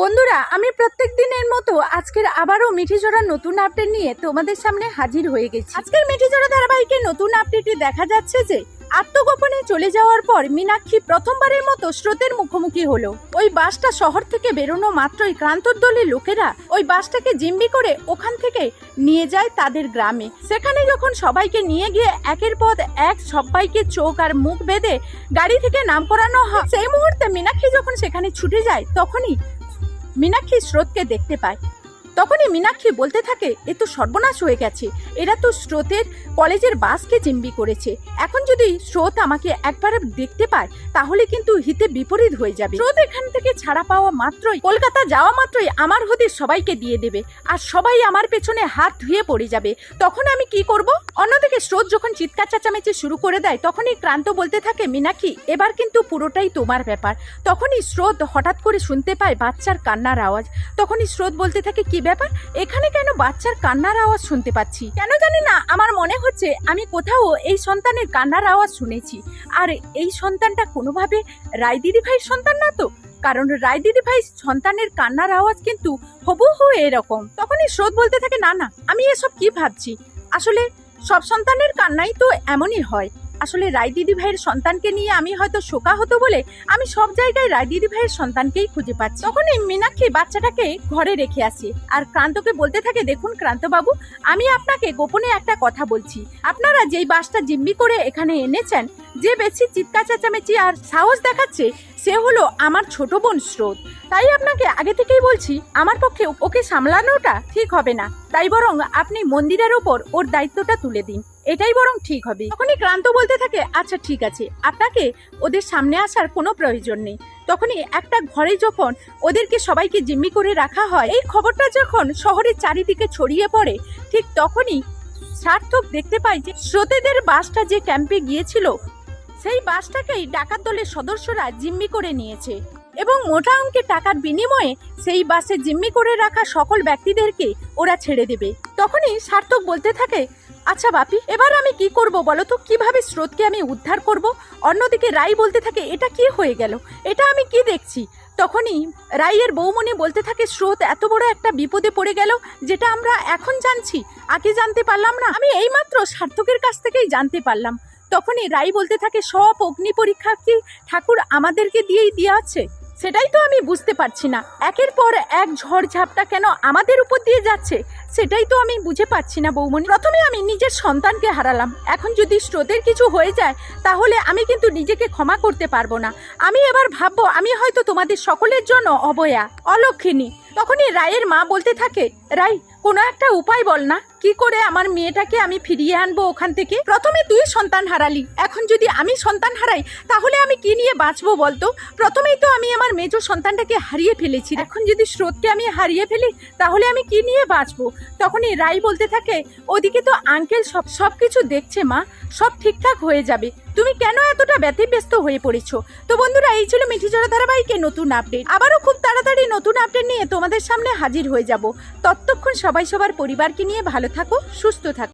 বন্ধুরা, আমি প্রত্যেক দিনের মতো আজকের আবারও মিঠিজোড়া নতুন আপডেট নিয়ে তোমাদের সামনে হাজির হয়ে গেছি। আজকের মিঠিজোড়া ধারাবাহিকের নতুন আপডেটে দেখা যাচ্ছে যে, আত্মগোপনে চলে যাওয়ার পর মীনাক্ষী প্রথমবারের মতো স্রোতের মুখোমুখি হলো। ওই বাসটা শহর থেকে বেরোনো মাত্রই ক্রান্তর দলের লোকেরা ওই বাসটাকে জিম্বি করে ওখান থেকে নিয়ে যায় তাদের গ্রামে। সেখানে যখন সবাইকে নিয়ে গিয়ে একের পর এক সবাইকে চোখ আর মুখ বেঁধে গাড়ি থেকে নাম করানো হয়, সেই মুহূর্তে মীনাক্ষী যখন সেখানে ছুটে যায়, তখনই মীনাক্ষী স্রোতকে দেখতে পায়। তখনই মীনাক্ষী বলতে থাকে, এ তো সর্বনাশ হয়ে গেছে। এরা তো স্রোতের কলেজের বাসকে জিম্বি করেছে। এখন যদি স্রোত আমাকে একবার দেখতে পায়, তাহলে কিন্তু হিতে বিপরীত হয়ে যাবে। স্রোত এখান থেকে ছাড়া পাওয়া মাত্রই, কলকাতা যাওয়া মাত্রই আমার হদিস সবাইকে দিয়ে দেবে। আর সবাই আমার পেছনে হাত ধুয়ে পড়ে যাবে। তখন আমি কি করব? অন্যদিকে স্রোত যখন চিৎকার চেঁচামেচি শুরু করে দেয়, তখনই ক্রান্ত বলতে থাকে, মীনাক্ষী, এবার কিন্তু পুরোটাই তোমার ব্যাপার। তখনই স্রোত হঠাৎ করে শুনতে পায় বাচ্চার কান্নার আওয়াজ। তখনই স্রোত বলতে থাকে, কি ব্যাপার? এখানে কেন বাচ্চার কান্নার আওয়াজ শুনতে পাচ্ছি? কেন জানি না, আমার মনে হচ্ছে আমি কোথাও এই সন্তানের কান্নার আওয়াজ শুনেছি। আর এই সন্তানটা কোনোভাবে রায় দিদি ভাইয়ের সন্তান না তো? কারণ রায় দিদি ভাই সন্তানের কান্নার আওয়াজ কিন্তু হবু এরকম। তখনই স্রোত বলতে থাকে, না না, আমি এসব কি ভাবছি? আসলে সব সন্তানের কান্নাই তো এমনই হয়। আসলে রায় দিদি ভাইয়ের সন্তানকে নিয়ে আমি হয়তো শোকা হতো বলে আমি সব জায়গায় রায় দিদি ভাইয়ের সন্তানকেই খুঁজে পাচ্ছি। তখনই মীনাক্ষী বাচ্চাটাকে ঘরে রেখে আসি আর ক্রান্তকে বলতে থাকে, দেখুন ক্রান্তবাবু, আমি আপনাকে গোপনে একটা কথা বলছি। আপনারা যেই বাসটা জিম্মি করে এখানে এনেছেন, যে বেশি চিৎকার চেঁচামেচি আর সাহস দেখাচ্ছে, সে হলো আমার ছোট বোন স্রোত। তাই আপনাকে আগে থেকেই বলছি, আমার পক্ষে ওকে সামলানোটা ঠিক হবে না। তাই বরং আপনি মন্দিরের ওপর ওর দায়িত্বটা তুলে দিন। এটাই বরং ঠিক হবে। তখনই ক্রান্ত বলতে থাকে আচ্ছা ঠিক আছে, আপনাকে ওদের সামনে আসার কোনো প্রয়োজন নেই। তখনই একটা ঘরে যখন ওদেরকে সবাইকে জিম্মি করে রাখা হয়, এই খবরটা যখন শহরের চারিদিকে ছড়িয়ে পড়ে, ঠিক তখনই সার্থক দেখতে পাই যে স্রোতেদের বাসটা যে ক্যাম্পে গিয়েছিল, সেই বাসটাকেই ডাকাত দলের সদস্যরা জিম্মি করে নিয়েছে। এবং মোটা অঙ্কের টাকার বিনিময়ে সেই বাসে জিম্মি করে রাখা সকল ব্যক্তিদেরকে ওরা ছেড়ে দেবে। তখনই সার্থক বলতে থাকে আচ্ছা বাপি, এবার আমি কি করব বলো তো? কীভাবে স্রোতকে আমি উদ্ধার করব? অন্যদিকে রাই বলতে থাকে, এটা কি হয়ে গেল? এটা আমি কি দেখছি? তখনই রাইয়ের বৌমনি বলতে থাকে, স্রোত এত বড় একটা বিপদে পড়ে গেল যেটা আমরা এখন জানছি। আগে জানতে পারলাম না, আমি এইমাত্র সার্থকের কাছ থেকেই জানতে পারলাম। তখনই রাই বলতে থাকে, সব অগ্নি পরীক্ষা কি ঠাকুর আমাদেরকে দিয়েই দিয়ে আছে। সেটাই তো আমি বুঝতে পারছি না। একের পর এক ঝড় ঝাপটা কেন আমাদের উপর দিয়ে যাচ্ছে? সেটাই তো আমি বুঝে পাচ্ছি না বৌমনি প্রথমে আমি নিজের সন্তানকে হারালাম। এখন যদি স্রোতের কিছু হয়ে যায়, তাহলে আমি কিন্তু নিজেকে ক্ষমা করতে পারব না। আমি এবার ভাববো, আমি হয়তো তোমাদের সকলের জন্য অবয়া অলক্ষিনী তখনই রায়ের মা বলতে থাকে রাই কোনো একটা উপায় বল না। কি করে আমার মেয়েটাকে আমি ফিরিয়ে আনব ওখান থেকে? প্রথমে তুই সন্তান হারালি। এখন যদি আমি সন্তান হারাই, তাহলে আমি কি নিয়ে বাঁচবো বলতো? প্রথমেই তো আমি আমার মেজো সন্তানটাকে হারিয়ে ফেলেছি। এখন যদি স্রোতকে আমি হারিয়ে ফেলি, তাহলে আমি কি নিয়ে বাঁচবো? তখনই রাই বলতে থাকে, ওদিকে তো আঙ্কেল সব সব কিছু দেখছে মা। সব ঠিকঠাক হয়ে যাবে। তুমি কেন এতটা ব্যতিব্যস্ত হয়ে পড়েছো? তো বন্ধুরা, এই ছিল মিঠি মিঠিজোড়া ধারাবাহিকের নতুন আপডেট আবারও খুব তাড়াতাড়ি নতুন আপডেট নিয়ে তোমাদের সামনে হাজির হয়ে যাব। ততক্ষণ সবাই সবার পরিবারকে নিয়ে ভালো থাকো, সুস্থ থাকো।